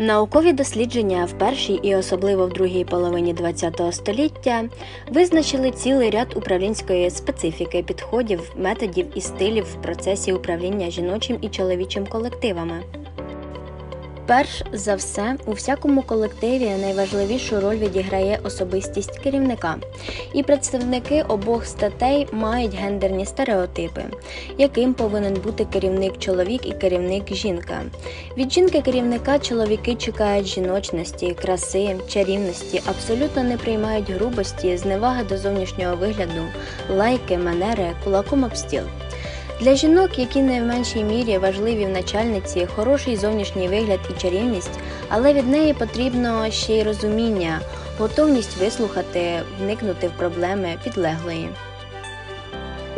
Наукові дослідження в першій і особливо в другій половині ХХ століття визначили цілий ряд управлінської специфіки, підходів, методів і стилів в процесі управління жіночим і чоловічим колективами. Перш за все, у всякому колективі найважливішу роль відіграє особистість керівника, і представники обох статей мають гендерні стереотипи, яким повинен бути керівник чоловік і керівник жінка. Від жінки керівника чоловіки чекають жіночності, краси, чарівності, абсолютно не приймають грубості, зневаги до зовнішнього вигляду, лайки, манери, кулаком об стіл. Для жінок, які не в меншій мірі важливі в начальниці, хороший зовнішній вигляд і чарівність, але від неї потрібно ще й розуміння, готовність вислухати, вникнути в проблеми підлеглої.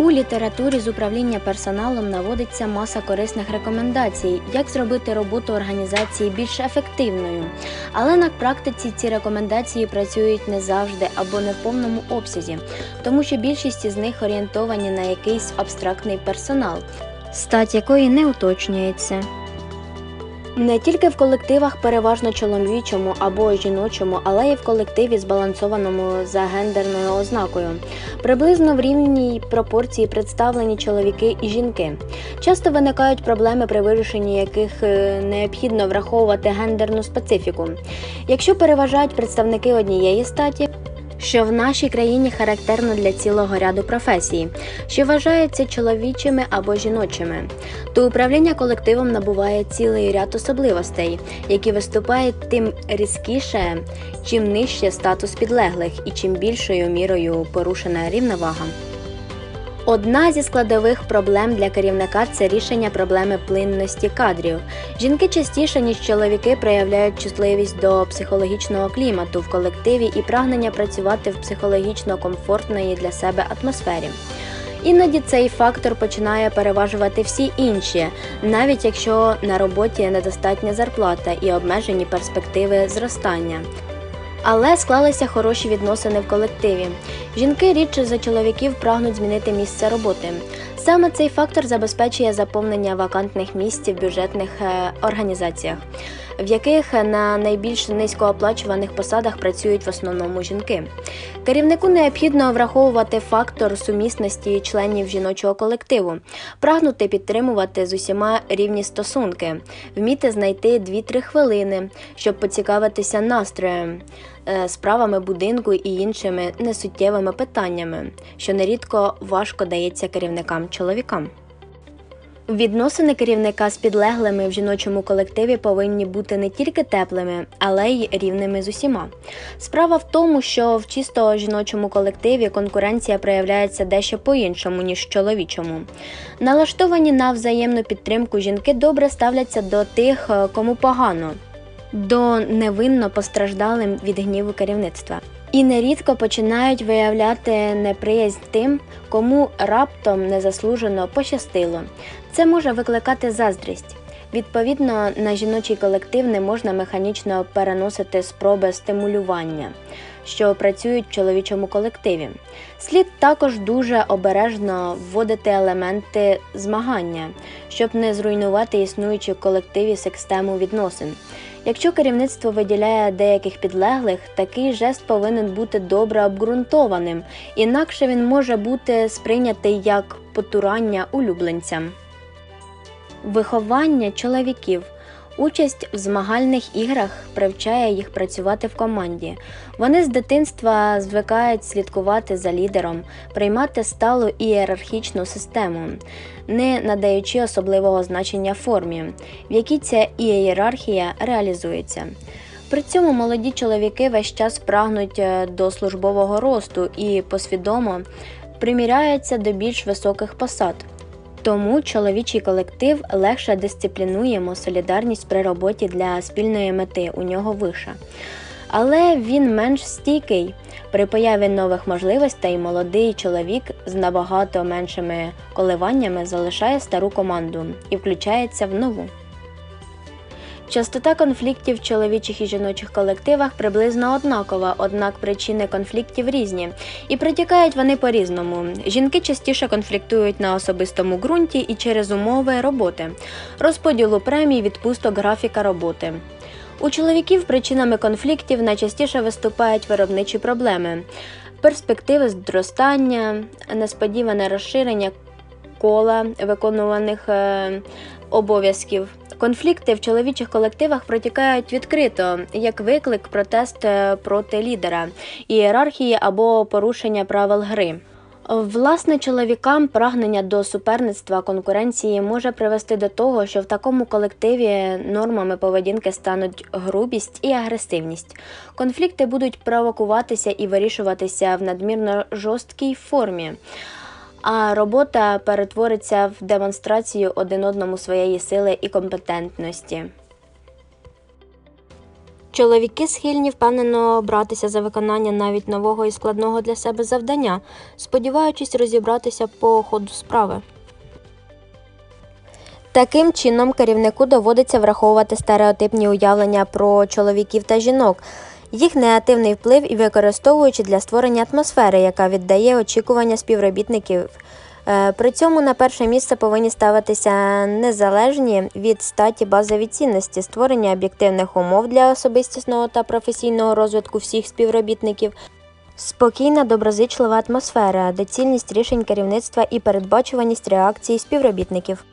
У літературі з управління персоналом наводиться маса корисних рекомендацій, як зробити роботу організації більш ефективною. Але на практиці ці рекомендації працюють не завжди або не в повному обсязі, тому що більшість із них орієнтовані на якийсь абстрактний персонал, стать якої не уточнюється. Не тільки в колективах переважно чоловічому або жіночому, але й в колективі збалансованому за гендерною ознакою. Приблизно в рівній пропорції представлені чоловіки і жінки. Часто виникають проблеми, при вирішенні яких е, необхідно враховувати гендерну специфіку. Якщо переважають представники однієї статі, що в нашій країні характерно для цілого ряду професій, що вважаються чоловічими або жіночими, то управління колективом набуває цілий ряд особливостей, які виступають тим різкіше, чим нижче статус підлеглих і чим більшою мірою порушена рівновага. Одна зі складових проблем для керівника це рішення проблеми плинності кадрів. Жінки частіше, ніж чоловіки, проявляють чутливість до психологічного клімату в колективі і прагнення працювати в психологічно комфортної для себе атмосфері. Іноді цей фактор починає переважувати всі інші, навіть якщо на роботі недостатня зарплата і обмежені перспективи зростання. Але склалися хороші відносини в колективі. Жінки рідше за чоловіків прагнуть змінити місце роботи. Саме цей фактор забезпечує заповнення вакантних місць в бюджетних е, організаціях, в яких на найбільш низькооплачуваних посадах працюють в основному жінки. Керівнику необхідно враховувати фактор сумісності членів жіночого колективу, прагнути підтримувати з усіма рівні стосунки, вміти знайти 2-3 хвилини, щоб поцікавитися настроєм, справами будинку і іншими несуттєвими питаннями, що нерідко важко дається керівникам чоловікам. Відносини керівника з підлеглими в жіночому колективі повинні бути не тільки теплими, але й рівними з усіма. Справа в тому, що в чисто жіночому колективі конкуренція проявляється дещо по-іншому, ніж в чоловічому. Налаштовані на взаємну підтримку жінки добре ставляться до тих, е, кому погано, до невинно постраждалим від гніву керівництва. І нерідко починають виявляти неприязнь тим, кому раптом незаслужено пощастило. Це може викликати заздрість. Відповідно, на жіночий колектив не можна механічно переносити спроби стимулювання, що працюють в чоловічому колективі. Слід також дуже обережно вводити елементи змагання, щоб не зруйнувати існуючу в колективі систему відносин. Якщо керівництво виділяє деяких підлеглих, такий жест повинен бути добре обґрунтованим, інакше він може бути сприйнятий як потурання улюбленцям. Виховання чоловіків. Участь в змагальних іграх привчає їх працювати в команді. Вони з дитинства звикають слідкувати за лідером, приймати сталу ієрархічну систему, не надаючи особливого значення формі, в якій ця ієрархія реалізується. При цьому молоді чоловіки весь час прагнуть е, до службового росту і посвідомо приміряються до більш високих посад. Тому чоловічий колектив легше дисциплінуємо солідарність при роботі для спільної мети у нього виша. Але він менш стійкий. При появі нових можливостей молодий чоловік з набагато меншими коливаннями залишає стару команду і включається в нову. Частота конфліктів в чоловічих і жіночих колективах приблизно однакова, однак причини конфліктів різні, і протікають вони по-різному. Жінки частіше конфліктують на особистому ґрунті і через умови роботи, розподілу премій, відпусток, графіка роботи. У чоловіків причинами конфліктів найчастіше виступають виробничі проблеми, перспективи зростання, несподіване розширення кола виконуваних е, обов'язків. Конфлікти в чоловічих колективах протікають відкрито як виклик, протест е, проти лідера, ієрархії або порушення правил гри. Власне, чоловікам прагнення до суперництва конкуренції може привести до того, що в такому колективі нормами поведінки стануть грубість і агресивність. Конфлікти будуть провокуватися і вирішуватися в надмірно жорсткій формі. А робота перетвориться в демонстрацію один одному своєї сили і компетентності. Чоловіки схильні впевнено братися за виконання навіть нового і складного для себе завдання, сподіваючись розібратися по ходу справи. Таким чином, керівнику доводиться враховувати стереотипні уявлення про чоловіків та жінок, їх негативний вплив і використовуючи для створення атмосфери, яка віддає очікування співробітників. Е, При цьому на перше місце повинні ставитися незалежні від статі базові цінності, створення об'єктивних умов для особистісного та професійного розвитку всіх співробітників, спокійна доброзичлива атмосфера, доцільність рішень керівництва і передбачуваність реакцій співробітників.